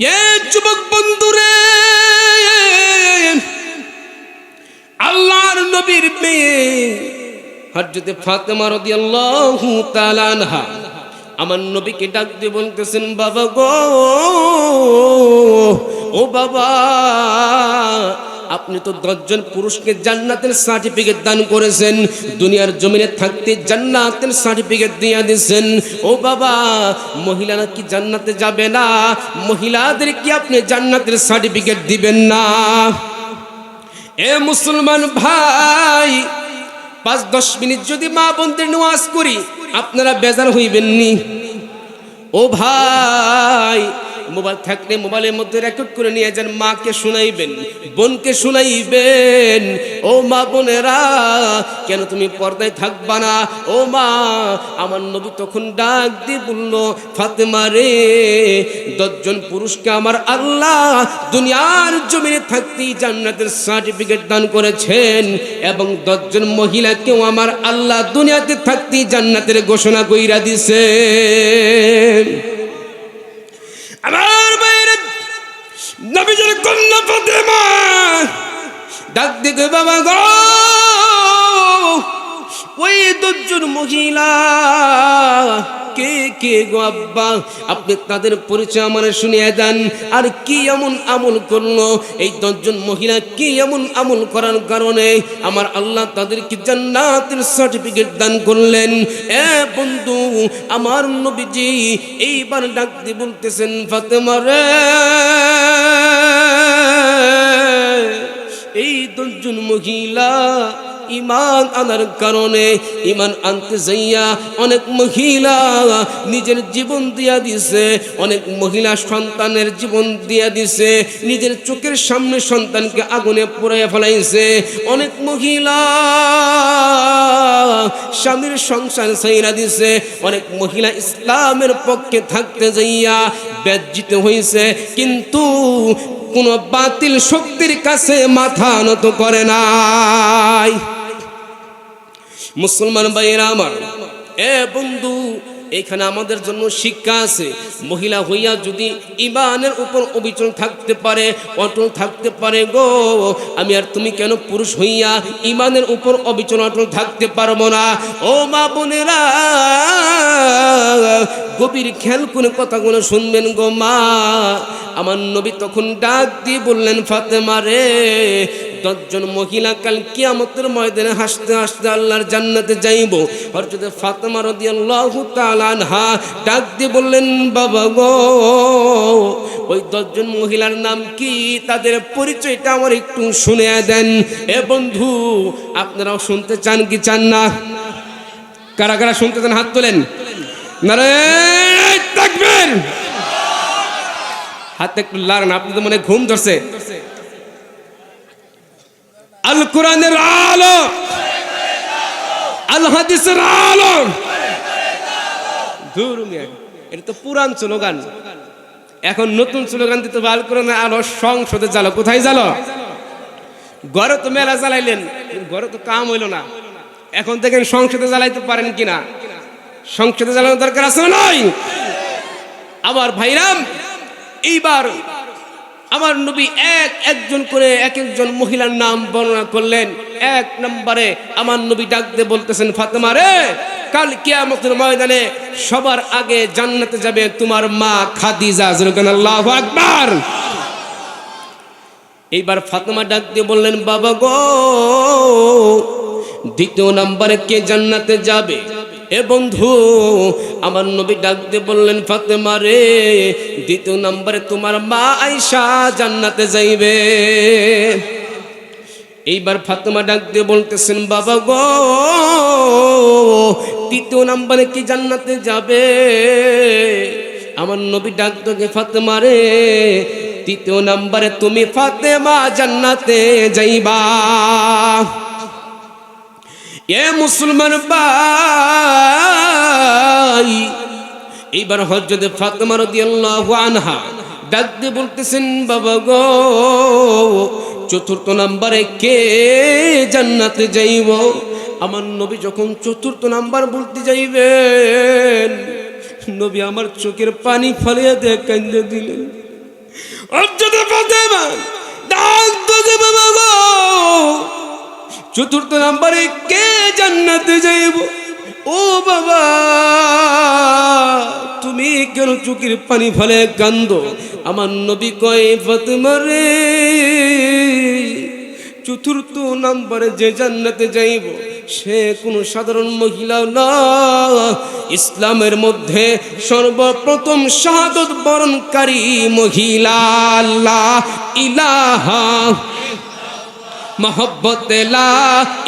এ যুবক বন্ধুরে, আল্লাহর নবীর মেয়ে হযরতে ফাতেমা রাদিয়াল্লাহু তাআলা আনহা, আমার নবীকে ডাক দিয়ে বলতেছেন, বাবা গো, ও বাবা আপনি তো দশজন পুরুষকে জান্নাতের সার্টিফিকেট দান করেছেন, দুনিয়ার জমিনে থাকতে জান্নাতের সার্টিফিকেট দিয়ে দিয়েছেন। ও বাবা মহিলারা কি জান্নাতে যাবে না? মহিলাদের কি আপনি জান্নাতের সার্টিফিকেট দিবেন না? এ মুসলমান ভাই, পাঁচ দশ মিনিট যদি মা বোনদের নামাজ করি আপনারা বেজার হইবেননি। ও ভাই মোবাইল থাকলে মোবাইলের মধ্যে রেকর্ড করে নিয়ে যান, মাকে শুনাইবেন, বোনকে শুনাইবেন। ও মা বোনেরা, কেন তুমি পর্দায় থাকবা না? ও মা, আমার নবী তখন ডাক দিয়ে বলল, ফাতেমা রে, দশজন পুরুষকে আমার আল্লাহ দুনিয়ার জমিনে থাকতেই জান্নাতের সার্টিফিকেট দান করেছেন এবং দশজন মহিলাকেও আমার আল্লাহ দুনিয়াতে থাকতেই জান্নাতের ঘোষণা কইরা দিছে আমার বাইরে নবীজির কন্যা ফাতেমা ডাক দিকে বাবা গো। ওই দুজন মহিলা, কে কে গো আব্বা? আপনি তাদের পরিচয় আমার শুনিয়ে দেন। আর কি এমন আমল করল? এই দশজন মহিলা কি এমন আমল করার কারণে আমার আল্লাহ তাদেরকে জান্নাতের সার্টিফিকেট দান করলেন? এ বন্ধু, আমার নবীজি এইবার ডাক বলতেছেন, ফাতেমা রে, এই দশজন মহিলা ইমান আনার কারণে ইমান আনতে যাইয়া অনেক মহিলা নিজের জীবন দিয়া দিছে, অনেক মহিলা সন্তানের জীবন দিয়া দিছে, নিজের চোখের সামনে সন্তানকে আগুনে পুড়াইয়া ফেলাইছে। অনেক মহিলা স্বামীর সংসার সাইরা দিছে, অনেক মহিলা ইসলামের পক্ষে থাকতে যাইয়া ব্যাজিত হয়েছে কিন্তু কোন বাতিল শক্তির কাছে মাথা নত করে নাই। মুসলমান ভাইয়েরা আমার, এ বন্ধু, এখানে আমাদের জন্য শিক্ষা আছে। মহিলা হইয়া যদি ইমানের উপর অবিচল থাকতে পারে, অটল থাকতে পারে গো, আমি আর তুমি কেন পুরুষ হইয়া ইমানের উপর অবিচল অটল থাকতে পারব না? ও মা বোনেরা, গভীর খেয়াল করে কথাগুলো শুনবেন গো মা। আমার নবী তখন ডাক দিয়ে বললেন, ফাতেমা রে দশজন মহিলা কাল কিয়ামতের ময়দানে হাসতে হাসতে আল্লাহর জান্নাতে যাইব। হরজতে ফাতেমা রাদিয়াল্লাহু তাআলা আনহা ডাক দিয়ে বললেন, বাবা গো, ওই দশজন মহিলার নাম কি? তাদের পরিচয়টা আমার একটু শুনে দেন। এ বন্ধু, আপনারাও শুনতে চান কি চান না? কারা কারা শুনতে চান, হাত তোলেন। তাকবীর। হাত একটু লাগান আপনি তো মনে ঘুম ধরছে। আল। কোরআনের আলো। আল হাদিসের আলো এটা তো পুরান স্লোগান। এখন নতুন স্লোগান দিতে আল কোরআনের আলো। সংসদে জ্বালো কোথায় জ্বালো ঘরে তো মেলা জ্বালাইলেন ঘরে তো কাম হইল না। এখন দেখেন সংসদে জ্বালাইতে পারেন কিনা? সংসদে জ্বালানোর দরকার আছে নয় আমার ভাইরাম, এইবার আমার নবী এক একজন করে এক একজন মহিলার নাম বর্ণনা করলেন। এক নম্বরে আমার নবী ডাকতে বলতেছেন, ফাতেমা রে, কাল কিয়ামতের ময়দানে সবার আগে জান্নাতে যাবে তোমার মা খাদিজা। আল্লাহু আকবার। এইবার ফাতেমা ডাক দিয়ে বললেন, বাবা গো, দ্বিতীয় নম্বরে কে জান্নাতে যাবে? এ বন্ধু, আমার নবী ডাক দিয়ে বললেন, ফাতেমা রে, দ্বিতীয় নম্বরে তোমার মা আইসা জান্নাতে যাইবে। এইবার ফাতেমা ডাক দিয়ে বলতেছেন, বাবা গো, তৃতীয় নম্বরে কি জান্নাতে যাবে? আমার নবী ডাক তোকে ফাতেমা রে, তৃতীয় নম্বরে তুমি ফাতেমা জান্নাতে যাইবা। এ মুসলমান ভাই, এইবার হজরত ফাতেমা রাদিয়াল্লাহু আনহা ডাক বলতেছেন, বাবা গো, চতুর্থ নম্বরে কে জান্নাতে যাইব? আমার নবী যখন চতুর্থ নাম্বার বলতে যাইবেন, নবী আমার চোখের পানি ফালিয়ে দিয়ে কান্দে দিলেন। হযরত ফাতেমা ডাক বাবা গো চতুর্থ নম্বরে কে জান্নাতে যাইব? ও বাবা, তুমি কেন চুকির পানি ফলে কান্দ আমার নবী কয় রে, চতুর্থ নম্বরে যে জান্নাতে যাইব, সে কোনো সাধারণ মহিলা না। ইসলামের মধ্যে সর্বপ্রথম শাহাদত বরণকারী মহিলা আল্লাহ, ইলাহা মোহব্বত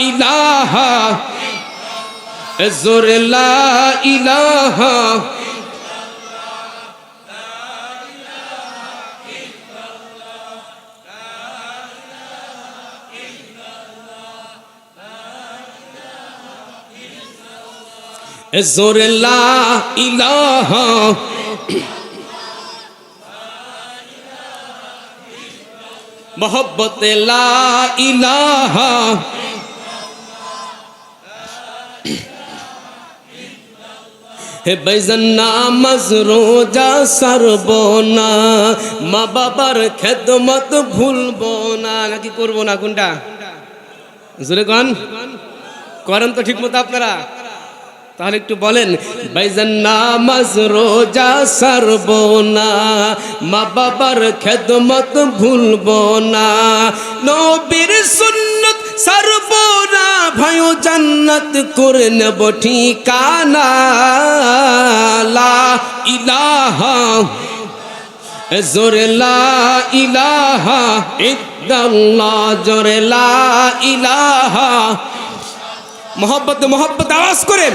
ইলাহা জোর ইলাহা জোর ইলাহা মোহব্বত ইলাহা হে বাইজান নামাজ রোজা সারব না মা বাবার খেদমত ভুলবো না নাকি করব না কোনটা জোরে কন করেন তো ঠিক মতো আপনারা তাহলে একটু বলেন বাইজান নামাজ রোজা সারব না, মা বাবার খেদমত ভুলব না, নবীর সুন্নত সারব না, ভাইও জান্নাত করে নেব ঠিকানা, লা ইলাহা জোরে লা ইলাহা ইল্লাল্লাহ, জোরে লা ইলাহা। মোহব্বত মোহব্বত, আওয়াজ করেন।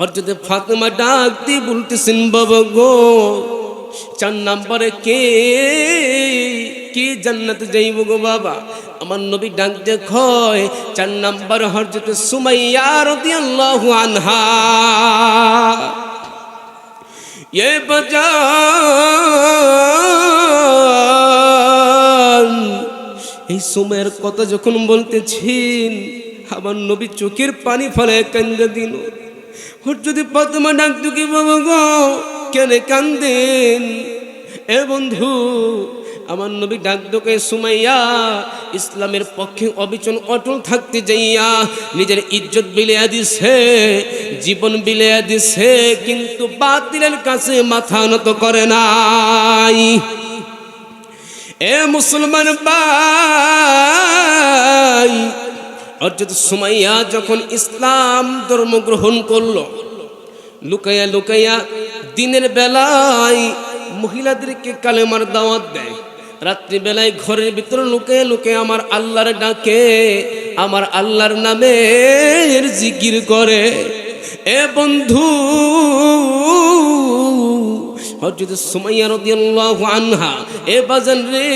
হরজত ফাতেমা ডাক দিয়ে বলতেছেন, বাবা গো, চার নাম্বারে কে? কে জান্নাতে যাইব গো বাবা? আমার নবী ডাক দিয়ে কয়, চার নাম্বার হরজত সুমাইয়া রাদিয়াল্লাহু আনহা। এ বাজান। এই সময়ের কথা যখন বলতেছেন, আমার নবী চোখের পানি ফলে কান্দে দিল। যদি পদ্মা ডাক দুকি বাবা গো কেন কান্দেন। এ বন্ধু, আমার নবী ডাক দোকে সুমাইয়া, ইসলামের পক্ষে অবিচল অটল থাকতে যাইয়া, নিজের ইজ্জত বিলিয়া দিছে, জীবন বিলিয়া দিছে, কিন্তু বাতিলের কাছে মাথা নত করে নাই। এ মুসলমান ভাই অর্থাৎ সুমাইয়া যখন ইসলাম ধর্ম গ্রহণ করল, লুকাইয়া লুকাইয়া দিনের বেলায় মহিলাদেরকে কালেমার দাওয়াত দেয়। রাত্রিবেলায় ঘরের ভিতরে লুকে লুকে আমার আল্লাহর ডাকে, আমার আল্লাহর নামের জিকির করে, এ বন্ধু হজরত সুমাইয়া রাদিয়াল্লাহু আনহা, এ বাজান রে,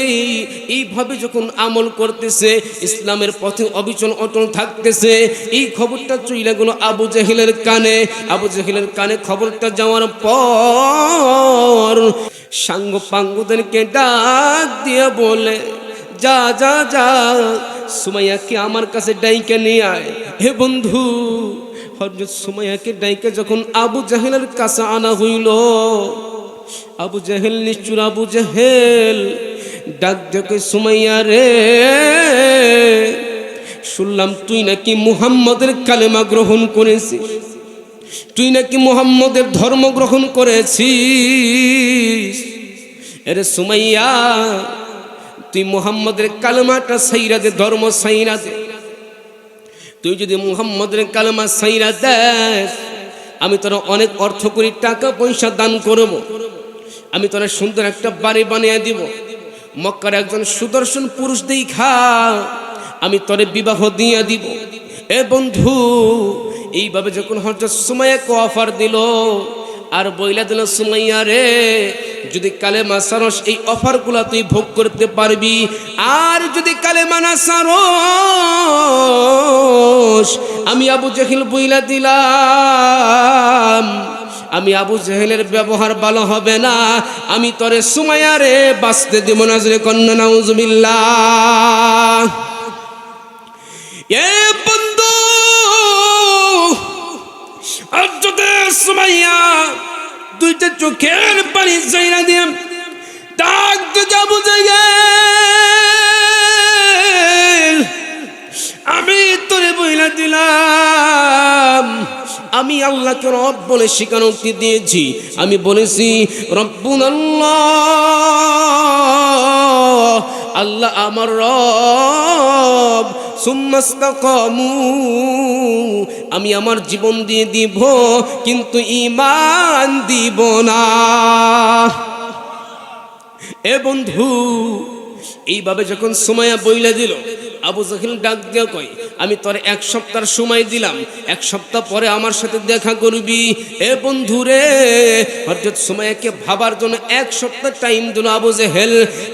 এইভাবে যখন আমল করতেছে, ইসলামের পথে অবিচল অটল থাকতেছে, এই খবরটা চইলা গেল আবু জাহিলের কানে। আবু জাহিলের কানে খবরটা যাওয়ার পর সাঙ্গ পাঙ্গদেরকে ডাক দিয়ে বলে, যা যা যা, সুমাইয়াকে আমার কাছে ডাইকে নিয়ে আয়। হে বন্ধু হজরত সুমাইয়াকে ডাইকে যখন আবু জাহিলের কাছে আনা হইল আবু জাহেল, নিশ্চুর আবু জাহেল। ডাক ডাকে সুমাইয়া রে, শুনলাম তুই নাকি মুহাম্মদের কালেমা গ্রহণ করেছিস। তুই নাকি মুহাম্মদের ধর্ম গ্রহণ করেছিস। এরে সুমাইয়া, তুই মুহাম্মদের কালেমাটা সাইরা দে, ধর্ম সাইরা দে। তুই যদি মুহাম্মদের কালেমা সাইরা দেস, আমি তোর অনেক অর্থ করি টাকা পয়সা দান করব। আমি তোরা সুন্দর একটা বাড়ি বানিয়ে দিব। মক্কার একজন সুদর্শন পুরুষ খা আমি তোরে বিবাহ দিয়ে দিব। এ বন্ধু, এইভাবে যখন হজরত সুমাইয়াকে অফার দিল, আর বইলা দিল, সুমাইয়া রে, যদি কালেমা সারস, এই অফারগুলো তুই ভোগ করতে পারবি। আর যদি কালেমা না সারস, আমি আবু জাহিল বইলা দিলাম। আমি আবু জেহেলের ব্যবহার ভালো হবে না। আমি তরে সুমায়ারে বাঁচতে দেব নাজরে কন্যা, নাউজুবিল্লাহ। এ আর সুমাইয়া দুইটা চোখের পানি চাইরা দিয়ে ডাক আবু জেহেল আল্লাহকে রব বলে স্বীকারোক্তি দিয়েছি। আমি বলেছি রব্বুন আল্লাহ আল্লাহ আমার রব, সুম্মাস্তাকামু, আমি আমার জীবন দিয়ে দিব, কিন্তু ইমান দিব না। এ বন্ধু, এইভাবে যখন সময়া বইলা দিল আবু জাহিল ডাক দিয়া কয়, আমি তোর এক সপ্তাহ সময় দিলাম, এক সপ্তাহ পরে আমার সাথে দেখা করবি। এ বন্ধু রে হরজত সুমাইয়াকে ভাবার জন্য এক সপ্তাহ টাইম দিল আবু জেহেল।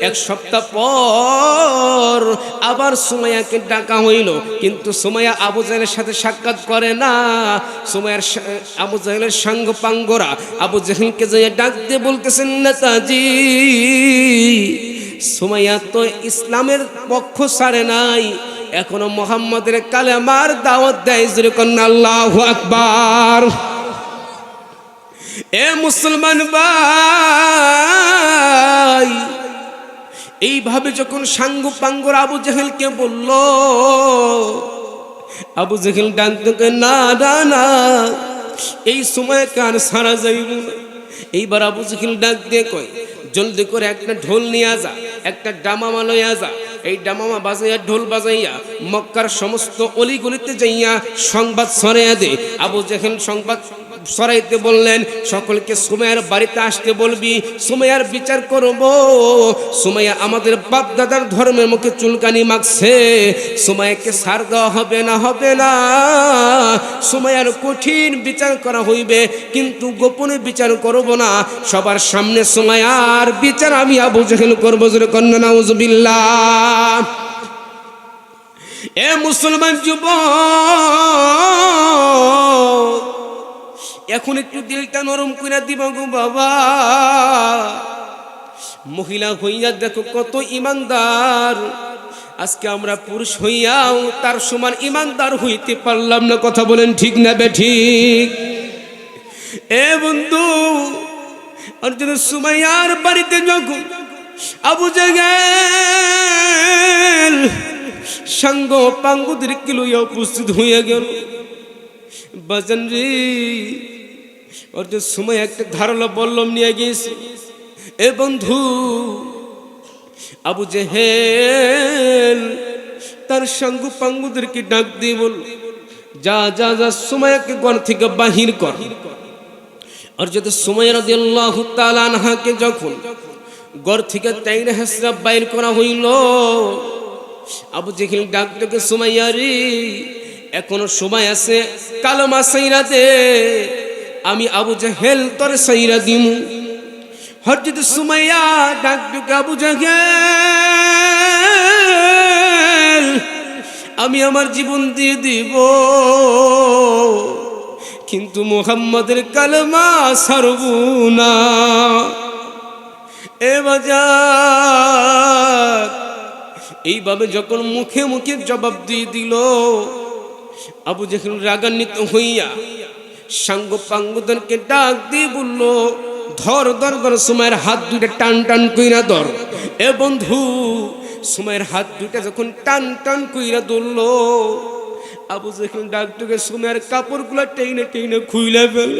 এক সপ্তাহ পর আবার সুমাইয়াকে ডাকা হইল, কিন্তু সুমাইয়া আবু জাহেলের সাথে সাক্ষাৎ করে না। সুমাইয়ার আবু জাহেলের সাঙ্গ পাঙ্গরা আবু জাহেলকে যে ডাক দিয়ে বলতেছেন, নেতাজি সুমাইয়া তো ইসলামের পক্ষ ছাড়ে নাই। এখনও মোহাম্মদের কালেমার দাওয়াত দেয় আল্লাহ আকবার। এ মুসলমান ভাই, এইভাবে যখন সাঙ্গ পাঙ্গর আবু জাহেলকে বলল, আবু জাহেল ডাকতে না না এই সময় কার সারা যাইব এইবার আবু জাহেল ডাক দিয়ে কয় জলদি করে একটা ঢোল নিয়ে যা একটা ডামামা লইয়া যা এই ডামামা বাজাইয়া, ঢোল বাজাইয়া, মক্কার সমস্ত অলিগুলিতে যাইয়া সংবাদ ছড়াইয়া দে। আবু জাহেল সংবাদ সরাইতে বললেন, সকলকে সুমাইয়ার বাড়িতে আসতে বলবি, সুমাইয়ার বিচার করব। সুমাইয়া আমাদের বাপ দাদার ধর্মের মুখে চুলকানি মাগছে সুমাইয়াকে সার দেওয়া হবে না হবে না। সুমাইয়ার কঠিন বিচার করা হইবে, কিন্তু গোপনে বিচার করব না। সবার সামনে সুমাইয়ার বিচার আমি আবু জাহেল করব, জোরে কন্যা, নাউজুবিল্লাহ। এ মুসলমান যুবক এখন একটু দিলটা নরম করে দিব গো বাবা। মহিলা হইয়া দেখো কত ইমানদার। আজকে আমরা পুরুষ হইয়াও তার সমান ইমানদার হইতে পারলাম না, কথা বলেন ঠিক না বে ঠিক? এ বন্ধু যদি সুমাইয়ার বাড়িতে যখন আবু জাগেল সাঙ্গ পাঙ্গুদের কিলইয়া উপস্থিত হইয়া গেল। বাজান রে ওর যে সময় একটা ধারালো বল্লম নিয়ে গিয়েছে। এ বন্ধু, আবু জেহেল তার সঙ্গ পাঙ্গুদেরকে ডাক দিয়ে বল যা যা যা সময়কে ঘর থেকে বাহির কর। আর যদি সময় রাদি আল্লাহ তালানহাকে যখন ঘর থেকে তাইরে হাসরা বাইর করা হইল, আবু জেহিল ডাক ডেকে, সুমাইয়া এখনও সময় আছে কালমা সাইরা দে। আমি আবু জাহেল তোর সাইরা দিমু। হরজিত সুমাইয়া ডাক ডেকে আবু জাহেল, আমি আমার জীবন দিয়ে দিব। কিন্তু মোহাম্মদের কালমা সারব না। এ বাজার। এইভাবে যখন মুখে মুখে জবাব দিয়ে দিল, আবু জেহেল রাগান্বিত হইয়া সাঙ্গ পাঙ্গদেরকে ডাক দিয়ে বলল, ধর ধর ধর সময়ের হাত দুইটা টান টান কইরা ধর। এ বন্ধু সময়ের হাত দুইটা যখন টান টান কইরা ধরলো, আবু জেহেল ডাক ডুকে সময়ের কাপড়গুলো টেনে টেনে খুইলে ফেল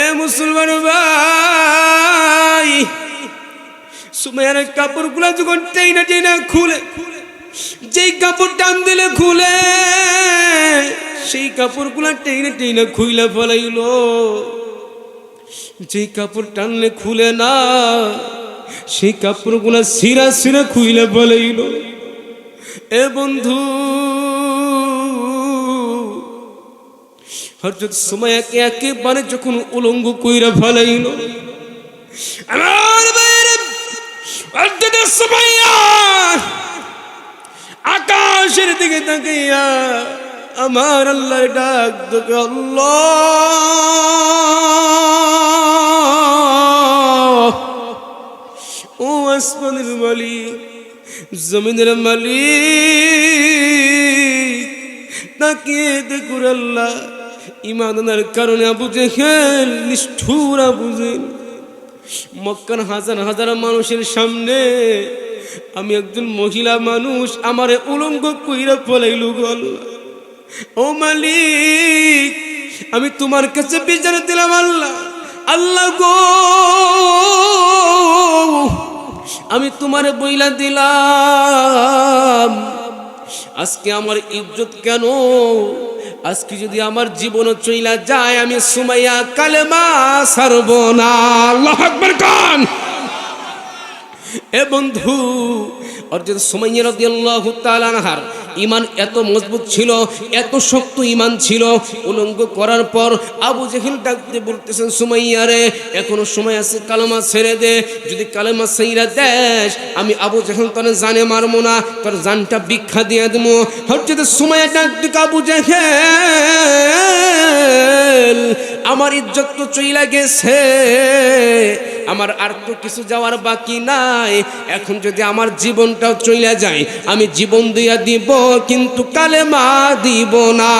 এ মুসলমান ভাই, সুমাইয়ার কাপড়গুলো যখন টেনে টেনে খুলে, যেই কাপড় টান দিলে খুলে সেই কাপড়গুলো টেনে টেনে খুইলে ফেলাইল। যেই কাপড় টানলে খুলে না, সেই কাপড়গুলো সিরা সিরা খুইলে ফেলাইল। এ বন্ধু, হরজত সময়কে একেবারে যখন উলঙ্গ কইরা ফেলাইল আকাশের দিকে তাকাইয়া আমার আল্লাহ ডাক তোকে ও আসমানের মালিক, জমিনের মালিক, তাকিয়ে দেখুর আল্লাহ ইমানের কারণে আবু জেহেল নিষ্ঠুর জেহেল। মক্কার হাজার হাজার মানুষের সামনে আমি একজন মহিলা মানুষ, আমারে উলঙ্গ কইরা পলাইল গল ও মালিক, আমি তোমার কাছে বিচার দিলাম আল্লাহ। আল্লাহ গো, আমি তোমারে বইলা দিলাম। আজকে আমার ইজ্জত কেন? আজকে যদি আমার জীবনও চইলা যায়, আমি সুমাইয়া কালেমা সারব না। কান। এ বন্ধু অর্থাৎ সুমাইয়া রাদিয়াল্লাহু তাআলা আনহার ইমান এত মজবুত ছিল, এত শক্ত ইমান ছিল। উলঙ্গ করার পর আবু জেহেল ডাকতে বলতেছেন, সুমাইয়া রে, এখনও সময় আছে কালেমা ছেড়ে দে। যদি কালেমা সেইরা দেশ আমি আবু জেহেল তোর জানে মারবো না, তোর জানটা ভিক্ষা দিয়ে দেবো। হচ্ছে সুমাইয়া ডাক আবু জেহেল, আমার ইজ্জত তো চইলা গেছে। আমার আর তো কিছু যাওয়ার বাকি নাই। এখন যদি আমার জীবনটাও চলে যায়, আমি জীবন দিয়া দিব, কিন্তু কালে মা দিব না।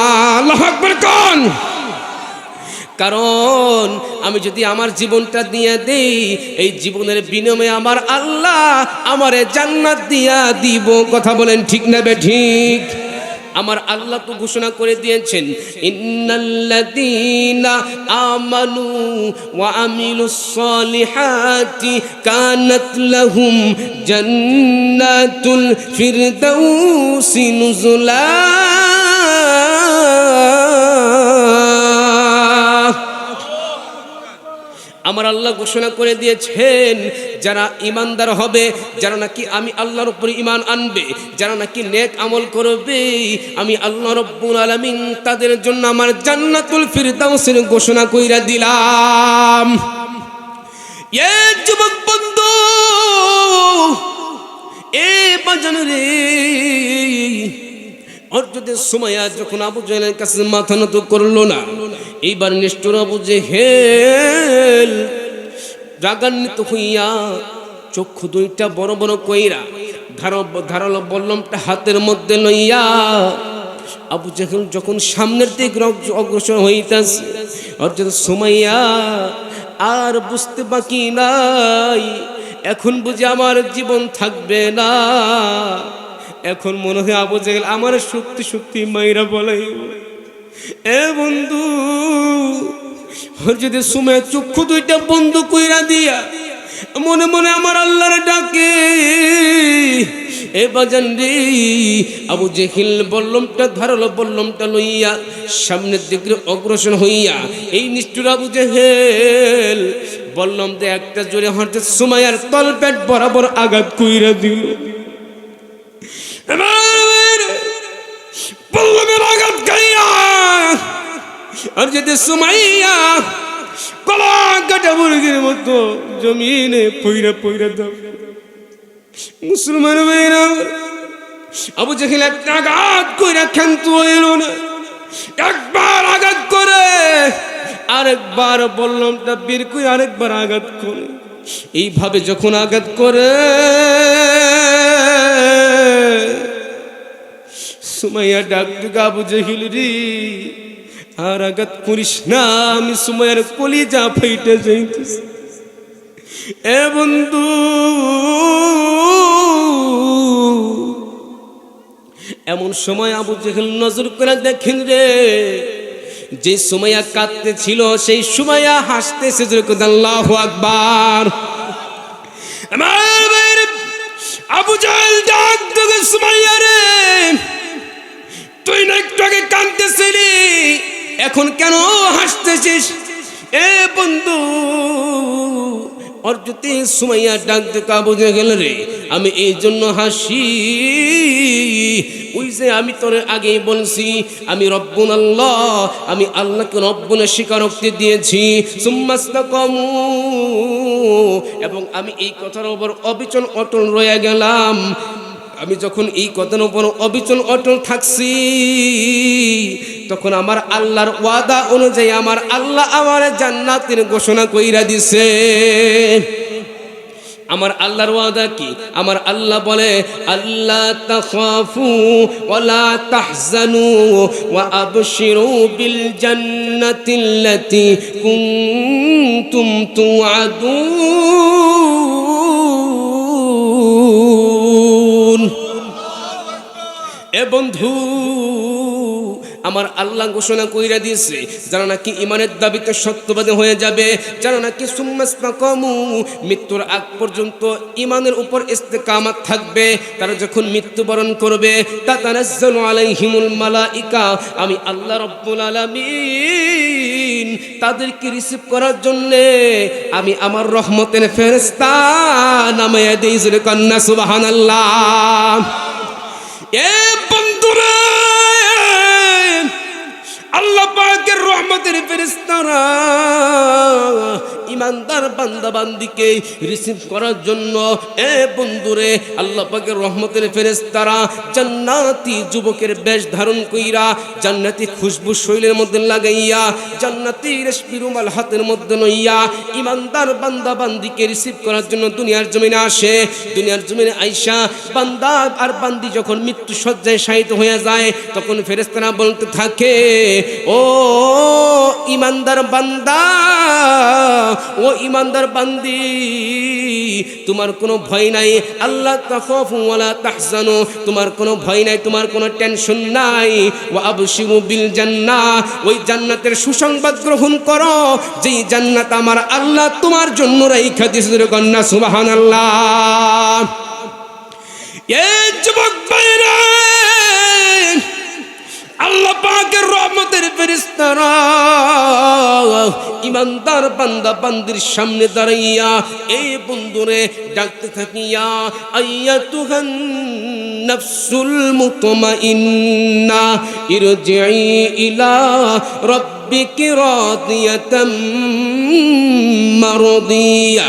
কারণ আমি যদি আমার জীবনটা দিয়ে দেই, এই জীবনের বিনিময়ে আমার আল্লাহ আমারে জান্নাত দিয়া দিব। কথা বলেন ঠিক না বে ঠিক? আমার আল্লাহ তো ঘোষণা করে দিয়েছেন, ইন্নাল্লাযীনা আমানু ওয়া আমিলুস সলিহাতি কানাত লাহুম জান্নাতুল ফিরদাউসি নুজুলা। আমার আল্লাহ ঘোষণা করে দিয়েছেন, যারা ইমানদার হবে, যারা নাকি আমি আল্লাহর উপর ইমান আনবে, যারা নাকি নেক আমল করবে, আমি আল্লাহ রব্বুল আলামিন তাদের জন্য আমার জান্নাতুল ফিরদাউসের ঘোষণা কইরা দিলাম। এ যুবক বন্ধু, এ বাজান রে, অর্জুনের সময় যখন আবু জেলের কাছে মাথা নত করল না এইবার নিষ্ঠুর আবু জেহেল রাগান্বিত হইয়া চক্ষু দুইটা বড় বড় কইরা ধার ধারালো বল্লমটা হাতের মধ্যে লইয়া আবু জেহেল যখন সামনের দিক অগ্রসর হইতাছে অর্থাৎ সুমাইয়া, আর বুঝতে বাকি নাই, এখন বুঝে আমার জীবন থাকবে না। এখন মনে হয় আবু জেহেল আমার শক্তি শক্তি মাইরা বলে এ বন্ধু, ওর যদি সময় চক্ষু দুইটা বন্ধ কইরা দিয়া মনে মনে আমার আল্লাহর ডাকে, এ বাজান রে, আবু জেহিল ধারালো লইয়া সামনের দিকে অগ্রসর হইয়া, এই নিষ্ঠুর আবু জেহেল বল্লম একটা জোরে হঠাৎ সুমাইয়ার তলপেট বরাবর আঘাত কইরা দিল। আর যদি সুমাইয়া কলা কাটা মুরগির মতো জমিনে পইরা পইরা দাও। মুসলমান ভাইরা, আবু জাহিল একটা আঘাত কইরা ক্ষান্ত হইল না। একবার আঘাত করে, আরেকবার বললামটা বের করে আরেকবার আঘাত করে। এইভাবে যখন আঘাত করে, সুমাইয়া ডাক আবু জহিল রে আর আঘাত করিস না, আমি সুমাইয়ার কলিজা ফাইটে যাইতেছি। এ বন্ধু, এমন সময় আবু জেহেল নজর করে দেখেন রে যে সুমাইয়া কাঁদতে ছিল সেই সুমাইয়া হাসতেছে আল্লাহ আকবার। আবু জাহেল ডাক তোকে সুমাইয়া রে তুই না একটু আগে কাঁদতেছিলি? এখন কেন হাসতেছিস? এ বন্ধু অর্জতে সুমাইয়া ডাক দেখা বুঝে গেল রে, আমি এই জন্য হাসি। ওই যে আমি তোর আগেই বলছি, আমি রব্বুন আল্লাহ, আমি আল্লাহকে রব্বুনের স্বীকারোক্তি দিয়েছি। সুম্মাস্তাকামু। এবং আমি এই কথার উপর অবিচল অটল রয়ে গেলাম। আমি যখন এই কথার উপর অবিচল অটল থাকছি তখন আমার আল্লাহর ওয়াদা অনুযায়ী আমার আল্লাহ আমার জান্নাতের ঘোষণা কইরা দিছে। আমার আল্লাহর ওয়াদা কি? আমার আল্লাহ বলে আল্লাহ তাখাফু ওয়ালা তাহজানু ওয়া আবশিরু বিল জান্নাতিল্লাতি কুনতুম তুআদুন। এ বন্ধু আমার আল্লাহ ঘোষণা কইরা দিয়েছে যারা নাকি ইমানের দাবিতে সত্যবাদী হয়ে যাবে? যারা নাকি সুম্মাসমাকমু মৃত্যুর আগ পর্যন্ত ইমানের উপর ইস্তেকামাত থাকবে। তারা যখন মৃত্যুবরণ করবে, তা তানাজ্জালু আলাইহিমুল মালাইকা, আমি আল্লাহ রব্বুল আলামিন তাদেরকে রিসিভ করার জন্য আমি আমার রহমতের ফেরেশতা নামাইয়া দেই জোরে কন্যা সুবহানাল্লাহ। এ বন্ধুরা রহমতের ফেরেশতারা ইমানদার বান্দা বান্দিকে রিসিভ করার জন্য, এ বন্ধুরে, আল্লাহ পাকের রহমতের ফেরেশতারা জান্নাতি যুবকের বেশ ধারণ কইরা জান্নাতি খুশবু শৈলের মধ্যে লাগাইয়া, জান্নাতি রেশমি রুমাল হাতের মধ্যে নইয়া ইমানদার বান্দা বান্দিকে রিসিভ করার জন্য দুনিয়ার জমিনে আসে। দুনিয়ার জমিনে আইসা বান্দা আর বান্দি যখন মৃত্যু সজ্জায় শায়িত হয়ে যায়, তখন ফেরেশতারা বলতে থাকে, ও ইমানদার বান্দা ও ইমানদার বান্দি, তোমার কোনো ভয় নাই। আল্লাহ তাখাফু ওয়ালা তাহজানু, তোমার কোনো ভয় নাই, তোমার কোনো টেনশন নাই। ওয়া আবশিরু বিল জান্নাহ ওই জান্নাতের সুসংবাদ গ্রহণ করো। যেই জান্নাত আমার আল্লাহ তোমার জন্য রাইখা দিয়েছে কন্যা সুবহানাল্লাহ। এ যুবক ভাইরা আল্লাহ পাকের রহমতের ফেরেশতারা ইমানদার বান্দা বান্দির সামনে দাঁড়াইয়া এই বন্ধুরে, ডাকতে থাকিয়া আইয়া তুহান নফসুল মুতমাইন্না ইরজিই ইলা রব্বিকি রাদিয়াতাম মারদিয়া।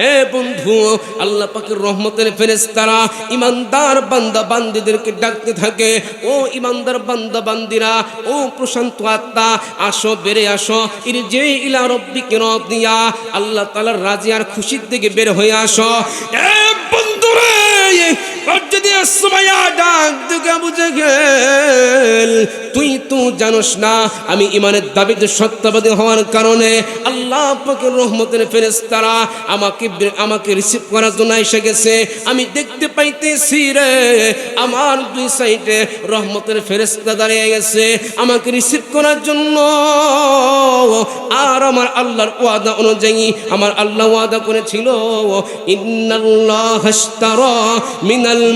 এ বন্ধু, আল্লাহ পাকের রহমতের ফেরেস্তারা ইমানদার বান্দা বান্দিদেরকে ডাকতে থাকে, ও ইমানদার বান্দা বান্দিরা, ও প্রশান্ত আত্মা, আসো, বেড়ে আসো ইর যে ইলা রব্বিকে রদিয়া আল্লাহ তালার রাজি আর খুশির দিকে বের হয়ে আসো। এ বন্ধুরে তুই তো না, আমি ইমানের দাবিতে সত্যবাদী হওয়ার কারণে আল্লাহ পাকের রহমতের আমাকে আমাকে রিসিভ করার জন্য এসে গেছে। আমি দেখতে পাইতেছি রে, আমার দুই সাইডে রহমতের ফেরেশতা দাঁড়িয়ে গেছে, আমাকে রিসিভ করার জন্য। আর আমার আল্লাহর ওয়াদা অনুযায়ী, আমার আল্লাহ ওয়াদা করেছিল, ইন্নাল্লাহ হাশতারা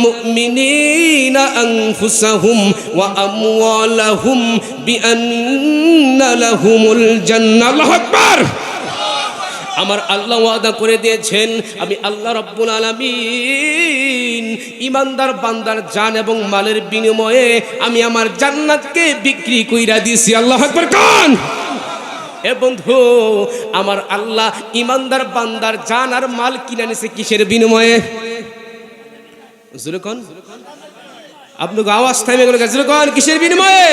মুমিনিনা আনফুসাহুম ওয়া আমওয়ালাহুম বিআন্না লাহুমুল জান্নাহ আমার আল্লাহ ওয়াদা করে দিয়েছেন, আমি আল্লাহ রব্বুল আলামিন, ইমানদার বান্দার জান এবং মালের বিনিময়ে আমি আমার জান্নাতকে বিক্রি কইরা দিয়েছি। আল্লাহ আকবার, কান? এ বন্ধু, আমার আল্লাহ ইমানদার বান্দার জান আর মাল কিনে নিছে কিসের বিনিময়ে? জুরে কোন আপনাকে আওয়াজ থামে গেল জুরে কিসের বিনিময়ে?